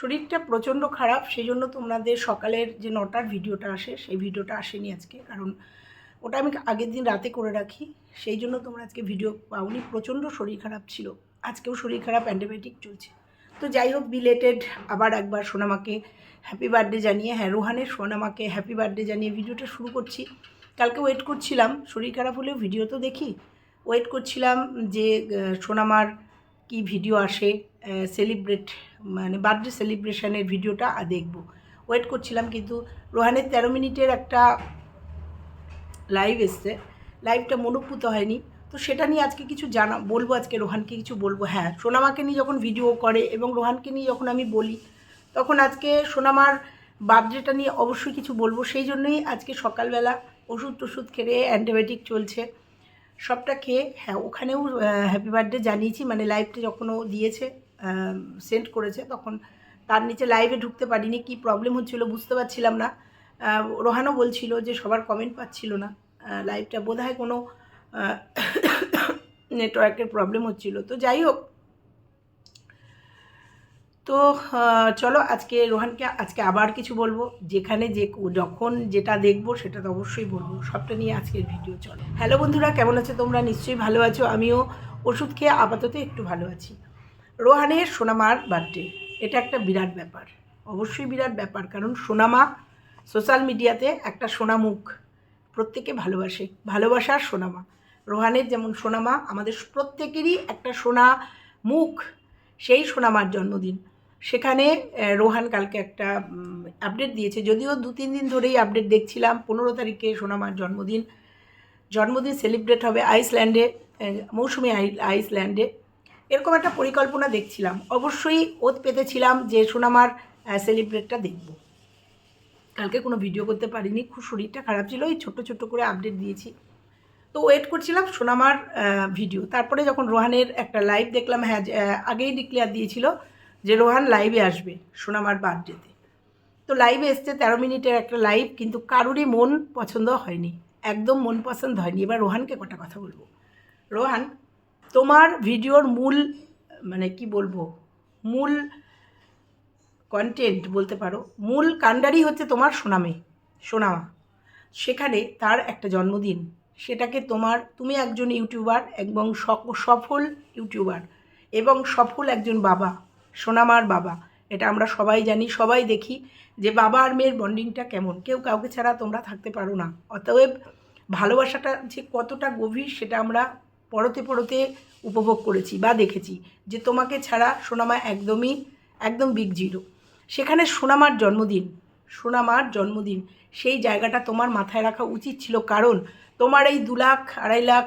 শরীরটা প্রচণ্ড খারাপ সেই জন্য তোমাদের সকালের যে নটার ভিডিওটা আসে, সেই ভিডিওটা আসেনি আজকে। কারণ ওটা আমি আগের দিন রাতে করে রাখি সেই জন্য তোমরা আজকে ভিডিও পাওনি। প্রচণ্ড শরীর খারাপ ছিল। আজকেও শরীর খারাপ, অ্যান্টিবায়োটিক চলছে। তো যাই হোক বিলেটেড আবার একবার সোনামাকে হ্যাপি বার্থডে জানিয়ে হ্যাঁ রোহানের সোনামাকে হ্যাপি বার্থডে জানিয়ে ভিডিওটা শুরু করছি। কালকে ওয়েট করছিলাম, শরীর খারাপ হলেও ভিডিও তো দেখি। ওয়েট করছিলাম যে সোনামার কি ভিডিও আসে সেলিব্রেট মানে বার্থডে সেলিব্রেশনের ভিডিওটা দেখব। ওয়েট করছিলাম কিন্তু রোহানের তেরো মিনিটের একটা লাইভ এসছে। লাইভটা মনোপুত হয়নি। তো সেটা নিয়ে আজকে কিছু জানা, বলব আজকে রোহানকে কিছু বলব। হ্যাঁ সোনামাকে নিয়ে যখন ভিডিও করে এবং রোহানকে নিয়ে যখন আমি বলি, তখন আজকে সোনামার বার্থডেটা নিয়ে অবশ্যই কিছু বলব। সেই জন্যই আজকে সকালবেলা ওষুধ টষুধ খেয়ে অ্যান্টিবায়োটিক চলছে। সবটা খেয়ে হ্যাঁ ওখানেও হ্যাপি বার্থডে জানিয়েছি মানে লাইভটা যখন ও দিয়েছে সেন্ড করেছে, তখন তার নিচে লাইভে ঢুকতে পারিনি, কি প্রবলেম হচ্ছিল বুঝতে পারছিলাম না। রোহানও বলছিল যে সবার কমেন্ট পাচ্ছিল না লাইভটা বোধ হয় কোনো নেটওয়ার্কের প্রবলেম হচ্ছিল। তো যাই হোক তো চলো আজকে রোহানকে, আজকে আবার কিছু বলব। যেখানে যে যখন যেটা দেখব সেটা তো অবশ্যই বলব। সবটা নিয়ে আজকের ভিডিও, চলো। হ্যালো বন্ধুরা, কেমন আছো তোমরা? নিশ্চয়ই ভালো আছো। আমিও ওষুধ খেয়ে আপাতত একটু ভালো আছি। রোহানের সোনামার বার্থডে এটা একটা বিরাট ব্যাপার। অবশ্যই বিরাট ব্যাপার, কারণ সোনামা সোশ্যাল মিডিয়াতে একটা সোনামুখ। প্রত্যেকে ভালোবাসে, ভালোবাসার সোনামা। রোহানের যেমন সোনামা, আমাদের প্রত্যেকেরই একটা সোনা মুখ সেই সোনামার জন্মদিন। সেখানে রোহান কালকে একটা আপডেট দিয়েছে। যদিও দু, তিন দিন ধরেই আপডেট দেখছিলাম। পনেরো তারিখে সোনামার জন্মদিন। জন্মদিন সেলিব্রেট হবে আইসল্যান্ডে মৌসুমি আই আইসল্যান্ডে এরকম একটা পরিকল্পনা দেখছিলাম। অবশ্যই ওত পেতেছিলাম যে সোনামার সেলিব্রেটটা দেখব। কালকে কোনো ভিডিও করতে পারিনি। খুব শরীরটা খারাপ ছিল। ওই ছোট্ট ছোট্ট করে আপডেট দিয়েছি। তো ওয়েট করছিলাম সোনামার ভিডিও তারপরে যখন রোহানের একটা লাইভ দেখলাম হ্যাঁ আগেই ডিক্লেয়ার দিয়েছিল যে রোহান লাইভে আসবে, সোনামার বার্থডেতে তো। লাইভে এসছে তেরো মিনিটের একটা লাইভ কিন্তু কারোরই মন পছন্দ হয়নি। একদম মন পছন্দ হয়নি। এবার রোহানকে কটা কথা বলব। রোহান, তোমার ভিডিওর মূল মানে কি বলব, মূল কন্টেন্ট বলতে পারো, মূল কাণ্ডারি হচ্ছে তোমার সোনামে, সোনামা। সেখানে তার একটা জন্মদিন। সেটাকে তোমার, তুমি একজন ইউটিউবার এবং সফল ইউটিউবার এবং সফল একজন বাবা। সোনামার বাবা। এটা আমরা সবাই জানি, সবাই দেখি যে বাবা আর মেয়ের বন্ডিংটা কেমন। কেউ কাউকে ছাড়া তোমরা থাকতে পারো না। অতএব ভালোবাসাটা যে কতটা গভীর সেটা আমরা পরতে পরতে উপভোগ করেছি বা দেখেছি যে তোমাকে ছাড়া সোনামা একদমই, একদম বিগ জিরো সেখানে সোনামার জন্মদিন সোনামার জন্মদিন, সেই জায়গাটা তোমার মাথায় রাখা উচিত ছিল। কারণ তোমার এই দু লাখ, আড়াই লাখ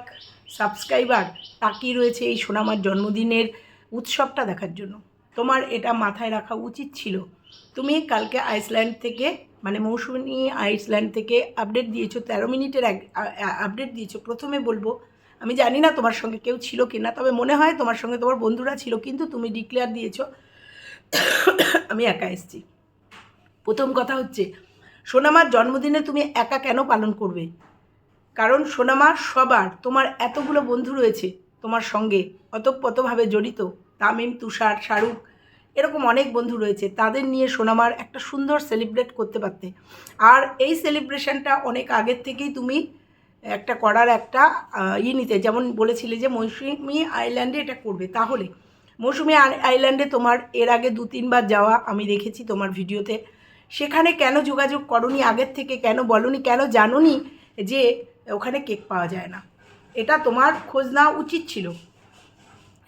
সাবস্ক্রাইবার তাকিয়ে রয়েছে এই সোনামার জন্মদিনের উৎসবটা দেখার জন্য। তোমার এটা মাথায় রাখা উচিত ছিল। তুমি কালকে আইসল্যান্ড থেকে মানে মৌসুমী আইসল্যান্ড থেকে আপডেট দিয়েছ, তেরো মিনিটের এক আপডেট দিয়েছ। প্রথমে বলব, আমি জানি না তোমার সঙ্গে কেউ ছিল কি না তবে মনে হয় তোমার সঙ্গে তোমার বন্ধুরা ছিল, কিন্তু তুমি ডিক্লেয়ার দিয়েছ। আমি একা এসেছি। প্রথম কথা হচ্ছে, সোনামার জন্মদিনে তুমি একা কেন পালন করবে? কারণ সোনামা সবার, তোমার এতগুলো বন্ধু রয়েছে তোমার সঙ্গে, অতপ্রতভাবে জড়িত। তামিম, তুষার, শাহরুখ, এরকম অনেক বন্ধু রয়েছে। তাদের নিয়ে সোনামার একটা সুন্দর সেলিব্রেট করতে পারতে। আর এই সেলিব্রেশনটা অনেক আগের থেকেই তুমি একটা করার একটা ই নিতে। যেমন বলেছিলে যে মৌসুমি আইল্যান্ডে এটা করবে। তাহলে মৌসুমি আই- আইল্যান্ডে তোমার এর আগে দু তিনবার যাওয়া আমি দেখেছি তোমার ভিডিওতে। সেখানে কেন যোগাযোগ করনি, আগের থেকে কেন বলনি, কেন জানোনি যে ওখানে কেক পাওয়া যায় না? এটা তোমার খোঁজ নেওয়া উচিত ছিল।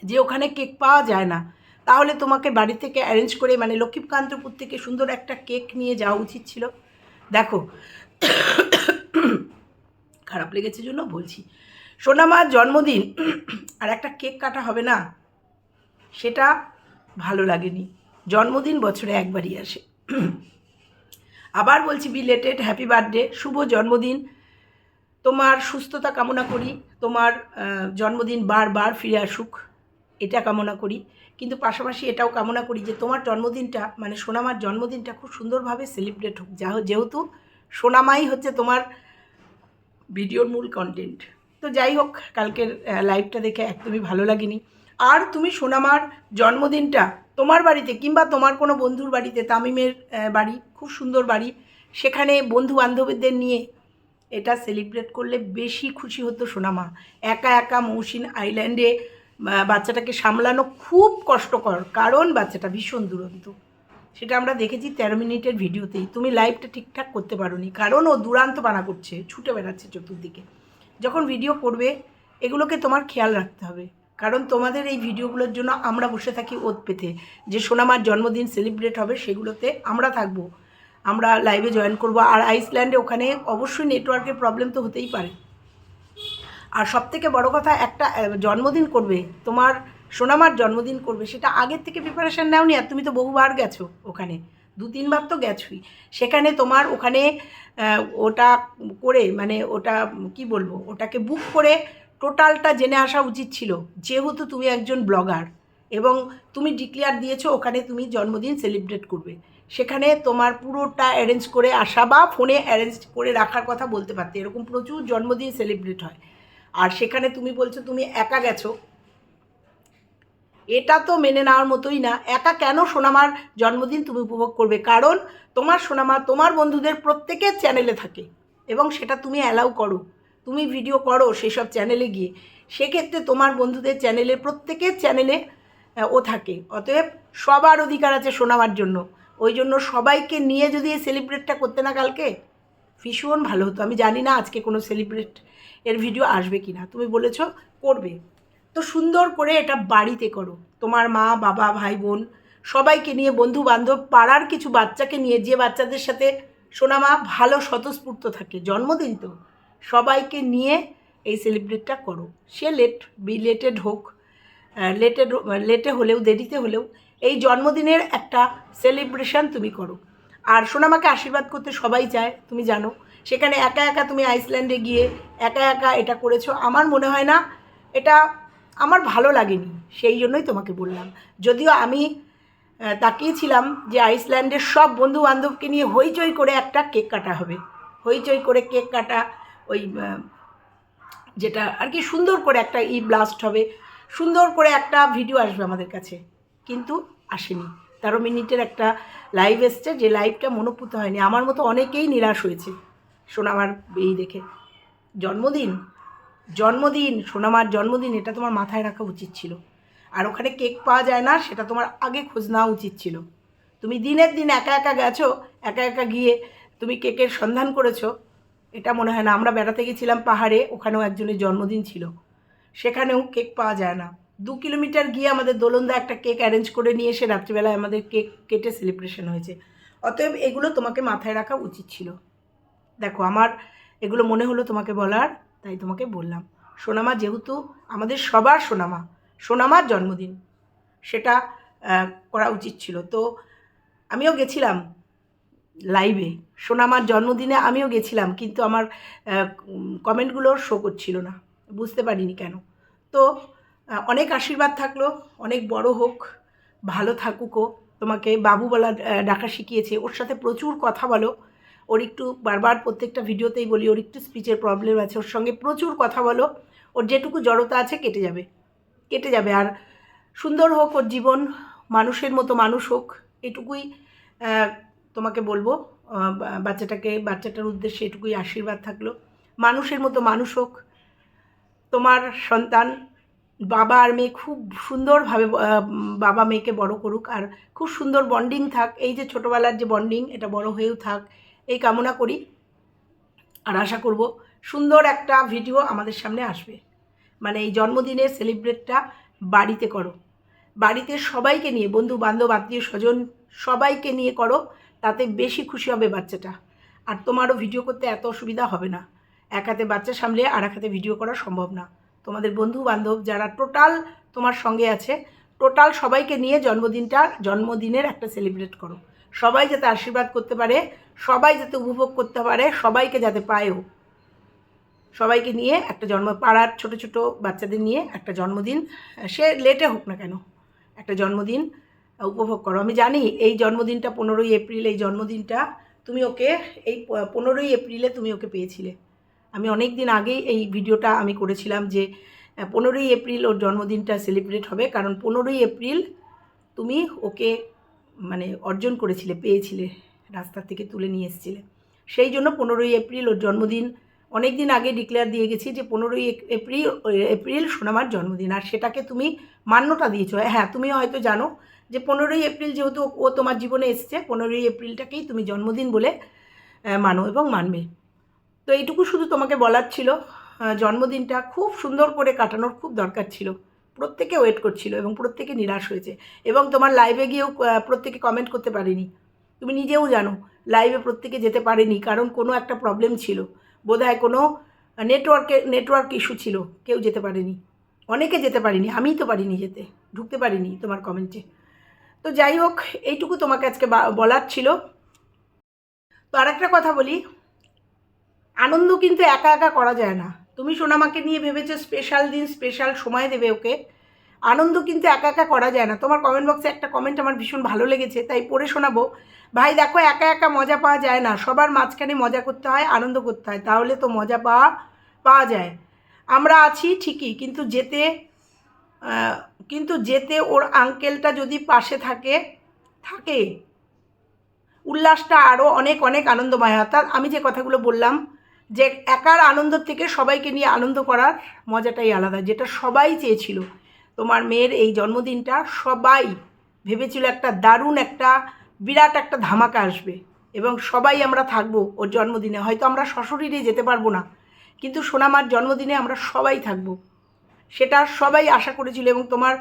যে ওখানে কেক পাওয়া যায় না। তাহলে তোমাকে বাড়ি থেকে অ্যারেঞ্জ করে মানে লক্ষ্মীকান্তপুর থেকে সুন্দর একটা কেক নিয়ে যাওয়া উচিত ছিল। দেখো, খারাপ লেগেছে জন্য বলছি। সোনামার জন্মদিন আর একটা কেক কাটা হবে না, সেটা ভালো লাগেনি। জন্মদিন বছরে একবারই আসে। আবার বলছি বিলেটেড হ্যাপি বার্থডে শুভ জন্মদিন। তোমার সুস্থতা কামনা করি, তোমার জন্মদিন বারবার ফিরে আসুক। এটা কামনা করি। কিন্তু পাশাপাশি এটাও কামনা করি যে তোমার জন্মদিনটা মানে সোনামার জন্মদিনটা খুব সুন্দরভাবে সেলিব্রেট হোক। যা যেহেতু সোনামাই হচ্ছে তোমার ভিডিওর মূল কন্টেন্ট তো যাই হোক, কালকের লাইভটা দেখে একদমই ভালো লাগেনি। আর তুমি সোনামার জন্মদিনটা তোমার বাড়িতে কিংবা তোমার কোনো বন্ধুর বাড়িতে, তামিমের বাড়ি, খুব সুন্দর বাড়ি, সেখানে বন্ধু বান্ধবীদের নিয়ে এটা সেলিব্রেট করলে বেশি খুশি হতো সোনামা। একা একা মৌসিন আইল্যান্ডে বাচ্চাটাকে সামলানো খুব কষ্টকর, কারণ বাচ্চাটা ভীষণ দুরন্ত। সেটা আমরা দেখেছি তেরো মিনিটের ভিডিওতেই। তুমি লাইভটা ঠিকঠাক করতে পারো নি কারণ ও দুরান্ত বানা করছে, ছুটে বেড়াচ্ছে চতুর্দিকে। যখন ভিডিও করবে, এগুলোকে তোমার খেয়াল রাখতে হবে। কারণ তোমাদের এই ভিডিওগুলোর জন্য আমরা বসে থাকি ওত পেতে। যে সোনামার জন্মদিন সেলিব্রেট হবে, সেগুলোতে আমরা থাকব। আমরা লাইভে জয়েন করব। আর আইসল্যান্ডে ওখানে অবশ্যই নেটওয়ার্কের প্রবলেম তো হতেই পারে। আর সব থেকে বড় কথা, একটা জন্মদিন করবে, তোমার সোনামার জন্মদিন করবে, সেটা আগের থেকে প্রিপারেশান নাওনি, আর তুমি তো বহুবার গেছো ওখানে। দু, তিনবার তো গেছোই। সেখানে তোমার ওখানে ওটা করে মানে ওটা, কি বলব, ওটাকে বুক করে টোটালটা জেনে আসা উচিত ছিল। যেহেতু তুমি একজন ব্লগার এবং তুমি ডিক্লেয়ার দিয়েছ, ওখানে তুমি জন্মদিন সেলিব্রেট করবে। সেখানে তোমার পুরোটা অ্যারেঞ্জ করে আসা বা ফোনে অ্যারেঞ্জ করে রাখার কথা বলতে পারতে। এরকম প্রচুর জন্মদিন সেলিব্রেট হয়। আর সেখানে তুমি বলছো তুমি একা গেছো। এটা তো মেনে নেওয়ার মতোই না। একা কেন সোনামার জন্মদিন তুমি উপভোগ করবে? কারণ তোমার সোনামা তোমার বন্ধুদের প্রত্যেকের চ্যানেলে থাকে এবং সেটা তুমি অ্যালাউ করো। তুমি ভিডিও করো সেসব চ্যানেলে গিয়ে। সেক্ষেত্রে তোমার বন্ধুদের চ্যানেলে প্রত্যেকের চ্যানেলে ও থাকে। অতএব সবার অধিকার আছে সোনামার জন্য। ওই জন্য সবাইকে নিয়ে যদি এই সেলিব্রেটটা করতে না কালকে, ভীষণ ভালো হতো। আমি জানি না আজকে কোনো সেলিব্রেট এর ভিডিও আসবে কি না তুমি বলেছ করবে। তো সুন্দর করে এটা বাড়িতে করো। তোমার মা, বাবা, ভাই, বোন সবাইকে নিয়ে বন্ধু বান্ধব পাড়ার কিছু বাচ্চাকে নিয়ে যে বাচ্চাদের সাথে সোনামা ভালো স্বতঃস্ফূর্ত থাকে, জন্মদিন তো, সবাইকে নিয়ে এই সেলিব্রেটটা করো। সে লেট বি লেটেড হোক লেটেড লেটে হলেও, দেরিতে হলেও এই জন্মদিনের একটা সেলিব্রেশন তুমি করো। আর সোনামাকে আশীর্বাদ করতে সবাই চায়, তুমি জানো। সেখানে একা একা তুমি আইসল্যান্ডে গিয়ে একা একা এটা করেছ, আমার মনে হয় না এটা আমার ভালো লাগেনি, সেই জন্যই তোমাকে বললাম। যদিও আমি তাকিয়েছিলাম যে আইসল্যান্ডের সব বন্ধু বান্ধবকে নিয়ে হইচই করে একটা কেক কাটা হবে। হইচই করে কেক কাটা ওই যেটা আর কি সুন্দর করে একটা ই ব্লাস্ট হবে, সুন্দর করে একটা ভিডিও আসবে আমাদের কাছে। কিন্তু আসেনি। তেরো মিনিটের একটা লাইভ এসছে, যে লাইভটা মনোপুত হয়নি। আমার মতো অনেকেই নিরাশ হয়েছে। সোনামার এই দেখে। জন্মদিন? জন্মদিন, সোনামার জন্মদিন, এটা তোমার মাথায় রাখা উচিত ছিল। আর ওখানে কেক পাওয়া যায় না, সেটা তোমার আগে খোঁজ নেওয়া উচিত ছিল। তুমি দিনের দিন একা একা গেছো, একা একা গিয়ে তুমি কেকের সন্ধান করেছ। এটা মনে হয় না, আমরা বেড়াতে গেছিলাম পাহাড়ে, ওখানেও একজনের জন্মদিন ছিল। সেখানেও কেক পাওয়া যায় না। দু কিলোমিটার গিয়ে আমাদের দোলন্দা একটা কেক অ্যারেঞ্জ করে নিয়ে এসে রাত্রিবেলায় আমাদের কেক কেটে সেলিব্রেশন হয়েছে। অতএব এগুলো তোমাকে মাথায় রাখা উচিত ছিল। দেখো, আমার এগুলো মনে হলো তোমাকে বলার, তাই তোমাকে বললাম। সোনামা যেহেতু আমাদের সবার সোনামা, সোনামার জন্মদিন, সেটা করা উচিত ছিল। তো আমিও গেছিলাম লাইভে সোনামার জন্মদিনে আমিও গেছিলাম, কিন্তু আমার কমেন্টগুলো শো করছিল না, বুঝতে পারিনি কেন। তো অনেক আশীর্বাদ থাকল, অনেক বড় হোক, ভালো থাকুকও। তোমাকে বাবু বলা ডাকা শিখিয়েছে, ওর সাথে প্রচুর কথা বলো। ওর একটু বারবার প্রত্যেকটা ভিডিওতেই বলি, ওর একটু স্পিচের প্রবলেম আছে, ওর সঙ্গে প্রচুর কথা বলো, ওর যেটুকু জড়তা আছে কেটে যাবে কেটে যাবে। আর সুন্দর হোক ওর জীবন, মানুষের মতো মানুষ হোক, এটুকুই তোমাকে বলব বাচ্চাটাকে, বাচ্চাটার উদ্দেশ্যে এটুকুই আশীর্বাদ থাকল। মানুষের মতো মানুষ হোক, তোমার সন্তান, বাবা আর মেয়ে খুব সুন্দরভাবে বাবা মেয়েকে বড় করুক। আর খুব সুন্দর বন্ডিং থাক, এই যে ছোটোবেলার যে বন্ডিং এটা বড় হয়েও থাক এই কামনা করি। আর আশা করব সুন্দর একটা ভিডিও আমাদের সামনে আসবে। মানে এই জন্মদিনের সেলিব্রেটটা বাড়িতে করো। বাড়িতে সবাইকে নিয়ে বন্ধু বান্ধব আত্মীয় স্বজন সবাইকে নিয়ে করো, তাতে বেশি খুশি হবে বাচ্চাটা। আর তোমারও ভিডিও করতে এত অসুবিধা হবে না। এক হাতে বাচ্চা সামলে আর এক হাতে ভিডিও করা সম্ভব না। তোমাদের বন্ধু বান্ধব যারা টোটাল তোমার সঙ্গে আছে, টোটাল সবাইকে নিয়ে জন্মদিনটা, জন্মদিনের একটা সেলিব্রেট করো। সবাই যাতে আশীর্বাদ করতে পারে সবাই যাতে উপভোগ করতে পারে, সবাইকে যাতে পায়ও। সবাইকে নিয়ে একটা জন্ম, পাড়ার ছোট ছোট বাচ্চাদের নিয়ে একটা জন্মদিন সে লেটে হোক না কেন, একটা জন্মদিন উপভোগ করো। আমি জানি এই জন্মদিনটা পনেরোই এপ্রিল, এই জন্মদিনটা তুমি ওকে, এই পনেরোই এপ্রিলে তুমি ওকে পেয়েছিলে। আমি অনেক দিন আগেই এই ভিডিওটা আমি করেছিলাম যে পনেরোই এপ্রিল ওর জন্মদিনটা সেলিব্রেট হবে, কারণ পনেরোই এপ্রিল তুমি ওকে মানে অর্জন করেছিলে, পেয়েছিলে। রাস্তা থেকে তুলে নিয়ে এসেছিলে। সেই জন্য পনেরোই এপ্রিল ওর জন্মদিন অনেক দিন আগে ডিক্লেয়ার দিয়ে গেছি যে পনেরোই এপ্রিল এপ্রিল সোনামার জন্মদিন। আর সেটাকে তুমি মান্যতা দিয়েছ। হ্যাঁ তুমি হয়তো জানো যে পনেরোই এপ্রিল যেহেতু ও তোমার জীবনে এসছে, পনেরোই এপ্রিলটাকেই তুমি জন্মদিন বলে মানো এবং মানবে। তো এইটুকু শুধু তোমাকে বলার ছিল। জন্মদিনটা খুব সুন্দর করে কাটানোর খুব দরকার ছিল। প্রত্যেকে ওয়েট করছিল এবং প্রত্যেকে নিরাশ হয়েছে। এবং তোমার লাইভে গিয়েও প্রত্যেকে কমেন্ট করতে পারেনি। তুমি নিজেও জানো লাইভে প্রত্যেকে যেতে পারেনি, কারণ কোনো একটা প্রবলেম ছিল। বোধহয় কোনো নেটওয়ার্কে নেটওয়ার্ক ইস্যু ছিল, কেউ যেতে পারেনি। অনেকে যেতে পারিনি আমিই তো পারিনি যেতে, ঢুকতে পারিনি তোমার কমেন্টে তো যাই হোক, এইটুকু তোমাকে আজকে বলার ছিল। তো আরেকটা কথা বলি, আনন্দ কিন্তু একা একা করা যায় না। তুমি সোনামাকে নিয়ে ভেবেছো স্পেশাল দিন স্পেশাল সময় দেবে ওকে। আনন্দ কিন্তু একা একা করা যায় না। তোমার কমেন্ট বক্সে একটা কমেন্ট আমার ভীষণ ভালো লেগেছে, তাই পড়ে শোনাবো। ভাই, দেখো, একা একা মজা পাওয়া যায় না। সবার মাঝখানে মজা করতে হয়, আনন্দ করতে হয়। তাহলে তো মজা পাওয়া পাওয়া যায়। আমরা আছি ঠিকই, কিন্তু যেতে কিন্তু যেতে ওর আঙ্কেলটা যদি পাশে থাকে থাকে। উল্লাসটা আরও অনেক অনেক আনন্দময় অর্থাৎ আমি যে কথাগুলো বললাম, যে একার আনন্দ থেকে সবাইকে নিয়ে আনন্দ করার মজাটাই আলাদা, যেটা সবাই চেয়েছিল। তোমার মেয়ের এই জন্মদিনটা সবাই ভেবেছিল একটা দারুণ একটা, বিরাট একটা ধামাকা আসবে এবং সবাই আমরা থাকব ওর জন্মদিনে। হয়তো আমরা সশরীরে যেতে পারব না, কিন্তু সোনামার জন্মদিনে আমরা সবাই থাকব। সেটা সবাই আশা করেছিল এবং তোমার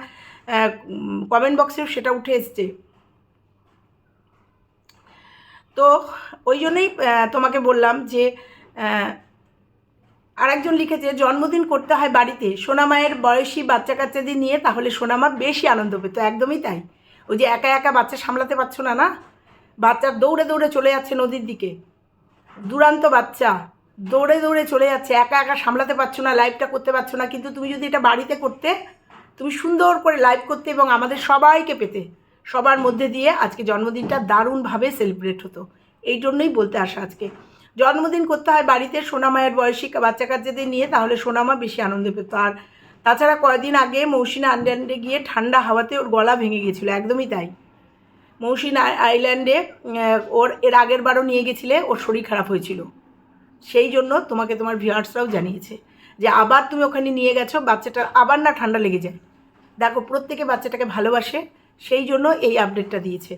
কমেন্ট বক্সেও সেটা উঠে এসছে। তো ওই জন্যই তোমাকে বললাম যে আরেকজন লিখেছে, জন্মদিন করতে হয় বাড়িতে। সোনামায়ের বয়সী বাচ্চা কাচ্চাদের নিয়ে তাহলে সোনামা বেশি আনন্দ পেত। একদমই তাই। ওই যে একা একা বাচ্চা সামলাতে পারছ না না? বাচ্চা দৌড়ে দৌড়ে চলে যাচ্ছে নদীর দিকে। দুরান্ত বাচ্চা, দৌড়ে দৌড়ে চলে যাচ্ছে। একা একা সামলাতে পারছ না লাইভটা করতে পারছ না। কিন্তু তুমি যদি এটা বাড়িতে করতে, তুমি সুন্দর করে লাইভ করতে এবং আমাদের সবাইকে পেতে, সবার মধ্যে দিয়ে আজকে জন্মদিনটা দারুণভাবে সেলিব্রেট হতো। এই জন্যই বলতে আসা আজকে। জন্মদিন করতে হয় বাড়িতে সোনামায়ের বয়সী বাচ্চা কাচ্চাদের নিয়ে, তাহলে সোনামা বেশি আনন্দ পেত। আর তাছাড়া কয়েকদিন আগে মৌসিনা আইল্যান্ডে গিয়ে ঠান্ডা হাওয়াতে ওর গলা ভেঙে গেছিল একদমই তাই। মৌসিনা আইল্যান্ডে ওর এর আগের বারও নিয়ে গেছিলে, ওর শরীর খারাপ হয়েছিল। সেই জন্য তোমাকে তোমার ভিউয়ার্সরাও জানিয়েছে যে, আবার তুমি ওখানে নিয়ে গেছো, বাচ্চাটা আবার না ঠান্ডা লেগে যায়। দেখো, প্রত্যেকে বাচ্চাটাকে ভালোবাসে, সেই জন্য এই আপডেটটা দিয়েছে।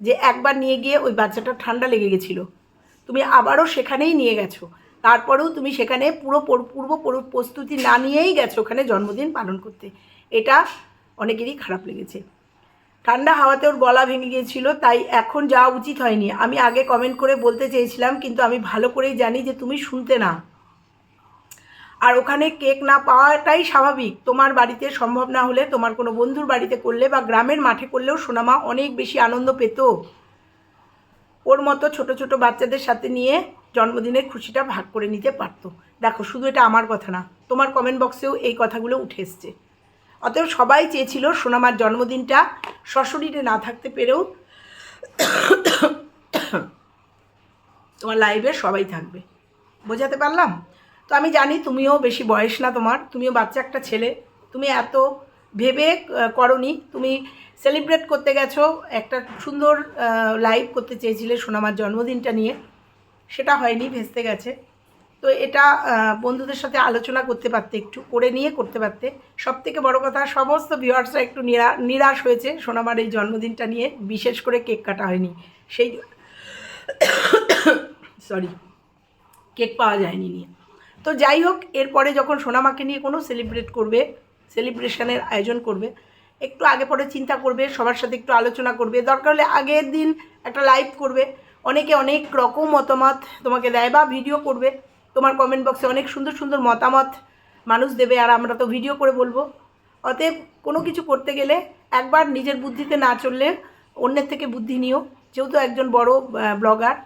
যে একবার নিয়ে গিয়ে ওই বাচ্চাটা ঠান্ডা লেগে গেছিল। তুমি আবারও সেখানেই নিয়ে গেছো। তারপরেও তুমি সেখানে পুরো পর- পূর্ব প্রস্তুতি না নিয়েই গেছো ওখানে জন্মদিন পালন করতে। এটা অনেকেরই খারাপ লেগেছে। ঠান্ডা হাওয়াতে ওর গলা ভেঙে গিয়েছিল, তাই এখন যাওয়া উচিত হয়নি। আমি আগে কমেন্ট করে বলতে চেয়েছিলাম, কিন্তু আমি ভালো করেই জানি যে তুমি শুনতে না। আর ওখানে কেক না পাওয়াটাই স্বাভাবিক। তোমার বাড়িতে সম্ভব না হলে, তোমার কোনো বন্ধুর বাড়িতে করলে বা গ্রামের মাঠে করলেও সোনামা অনেক বেশি আনন্দ পেত। ওর মতো ছোট ছোট বাচ্চাদের সাথে নিয়ে জন্মদিনের খুশিটা ভাগ করে নিতে পারতো। দেখো, শুধু এটা আমার কথা না, তোমার কমেন্ট বক্সেও এই কথাগুলো উঠে এসছে। অতএব সবাই চেয়েছিল সোনামার জন্মদিনটা সশরীরে না থাকতে পেরেও তোমার লাইভে সবাই থাকবে। বোঝাতে পারলাম? তো আমি জানি তুমিও বেশি বয়স না তোমার, তুমিও বাচ্চা একটা ছেলে, তুমি এত ভেবে করনি। তুমি সেলিব্রেট করতে গেছো, একটা সুন্দর লাইভ করতে চেয়েছিলে সোনামার জন্মদিনটা নিয়ে। সেটা হয়নি, ভেস্তে গেছে। তো এটা বন্ধুদের সাথে আলোচনা করতে পারতে, একটু করে নিয়ে করতে পারতে। সব থেকে বড় কথা, সমস্ত ভিউয়ার্সরা একটু নিরা, নিরাশ হয়েছে সোনামার এই জন্মদিনটা নিয়ে। বিশেষ করে কেক কাটা হয়নি। সেই সরি কেক পাওয়া যায়নি নিয়ে। তো যাই হোক, এরপরে যখন সোনামাকে নিয়ে কোনো সেলিব্রেট করবে সেলিব্রেশনের আয়োজন করবে। একটু আগে পরে চিন্তা করবে, সবার সাথে একটু আলোচনা করবে। দরকার হলে আগের দিন একটা লাইভ করবে। অনেকে অনেক রকম মতামত তোমাকে দেয় বা ভিডিও করবে। তোমার কমেন্ট বক্সে অনেক সুন্দর সুন্দর মতামত মানুষ দেবে আর আমরা তো ভিডিও করে বলব। অতএব কোনো কিছু করতে গেলে একবার নিজের বুদ্ধিতে না চললে অন্যের থেকে বুদ্ধি নিও। যেহেতু একজন বড় ব্লগার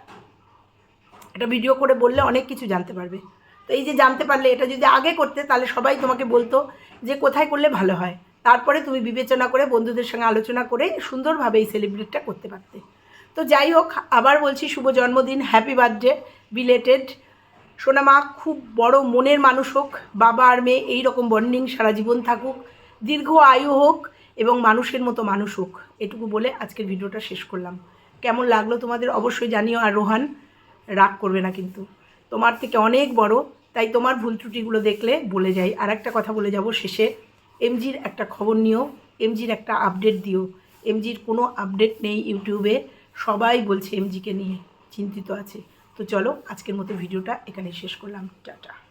এটা ভিডিও করে বললে অনেক কিছু জানতে পারবে। তো এই যে জানতে পারলে, এটা যদি আগে করতে, তাহলে সবাই তোমাকে বলতো যে কোথায় করলে ভালো হয়। তারপরে তুমি বিবেচনা করে, বন্ধুদের সঙ্গে আলোচনা করে সুন্দরভাবে এই সেলিব্রেটটা করতে পারতে। তো যাই হোক, আবার বলছি শুভ জন্মদিন হ্যাপি বার্থডে বিলেটেড সোনামা, খুব বড় মনের মানুষ হোক, বাবা আর মেয়ে এই রকম বন্ডিং সারা জীবন থাকুক, দীর্ঘ আয়ু হোক এবং মানুষের মতো মানুষ হোক, এটুকু বলে আজকের ভিডিওটা শেষ করলাম। কেমন লাগল তোমাদের অবশ্যই জানিও, আর রোহান, রাগ করবে না কিন্তু। তোমার থেকে অনেক বড় তাই তোমার ভুল ত্রুটিগুলো দেখলে বলে যাই। আর একটা কথা বলে যাব শেষে। এমজির একটা খবর নিও। এমজির একটা আপডেট দিও। এমজির কোনো আপডেট নেই ইউটিউবে। সবাই বলছে এমজিকে নিয়ে চিন্তিত আছে। তো চলো আজকের মতো ভিডিওটা এখানে শেষ করলাম। টাটা।